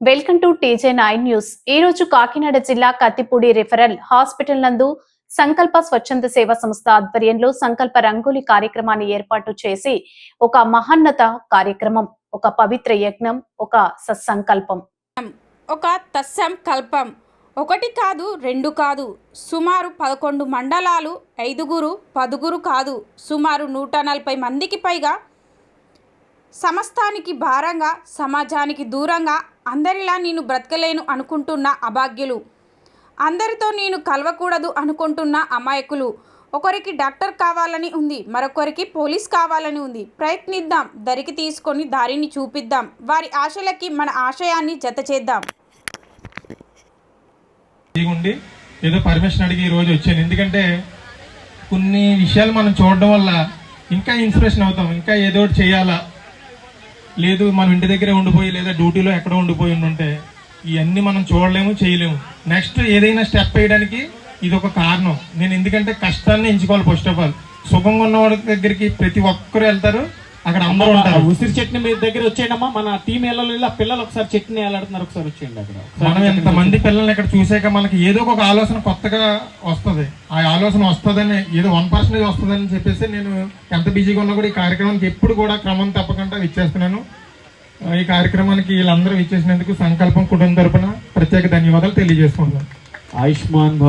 Welcome to TJ nine news. ఈ రోజు కాకినాడ జిల్లా కత్తిపూడి రిఫరల్ హాస్పిటల్ నందు సంకల్ప స్వచ్ఛంద సేవ సంస్థ ఆధ్వర్యంలో సంకల్ప రంగోలి కార్యక్రమాన్ని ఏర్పాటు చేసి ఒక మహన్నత కార్యక్రమం ఒక పవిత్ర యజ్ఞం ఒక సత్సంకల్పం. ఒక తత్సంకల్పం. ఒకటి కాదు రెండు కాదు సుమారు పదకొండు మండలాలు ఐదుగురు పదుగురు కాదు సుమారు నూట నలభై మందికి పైగా సమస్తానికి భారంగా సమాజానికి దూరంగా అందరిలా నేను బ్రతకలేను అనుకుంటున్న అభాగ్యులు. అందరితో నేను కలవకూడదు అనుకుంటున్న అమాయకులు. ఒకరికి డాక్టర్ కావాలని ఉంది మరొకరికి పోలీస్ కావాలని ఉంది. ప్రయత్నిద్దాం దరికి తీసుకొని దారిని చూపిద్దాం. వారి ఆశలకి మన ఆశయాన్ని జత చేద్దాం. ఉండి ఏదో పర్మిషన్ అడిగి ఈ రోజు వచ్చాను. ఎందుకంటే కొన్ని విషయాలు మనం చూడడం వల్ల ఇంకా ఇన్స్పిరేషన్ అవుతాం ఇంకా ఏదో ఒకటి చేయాలా. లేదు మనం ఇంటి దగ్గరే ఉండిపోయి లేదా డ్యూటీలో ఎక్కడో ఉండిపోయి ఉంటే ఇవన్నీ మనం చూడలేము చేయలేము. నెక్స్ట్ ఏదైనా స్టెప్ వేయడానికి ఇది ఒక కారణం. నేను ఎందుకంటే కష్టాన్ని ఎంచుకోవాలి ఫస్ట్ ఆఫ్ ఆల్ సుఖంగా ఉన్న వాళ్ళ దగ్గరికి ప్రతి ఒక్కరు వెళ్తారు. అక్కడ అందరూ ఉంటారు. ఉసిరి చట్నీ మీ దగ్గర వచ్చేయడమ్మా మన టీం వెళ్ళాలి పిల్లలు ఒకసారి చట్నీ వెళ్ళాడుతున్నారు ఒకసారి వచ్చేయండి అక్కడ. మనం ఎంతమంది పిల్లల్ని ఇక్కడ చూసాక మనకి ఏదో ఒక ఆలోచన కొత్తగా వస్తుంది. ఆ ఆలోచన వస్తుందని ఏదో వన్ పర్సెంటేజ్ వస్తుందని చెప్పేసి నేను ఎంత బిజీగా ఉన్నా కూడా ఈ కార్యక్రమానికి ఎప్పుడు కూడా క్రమం తప్పకుండా ఇచ్చేస్తున్నాను ఈ కార్యక్రమానికి వీళ్ళందరూ ఇచ్చేసినందుకు సంకల్పం కుటుంబం తరపున ప్రత్యేక ధన్యవాదాలు తెలియజేసుకుంటున్నాను. ఆయుష్మాన్ భవ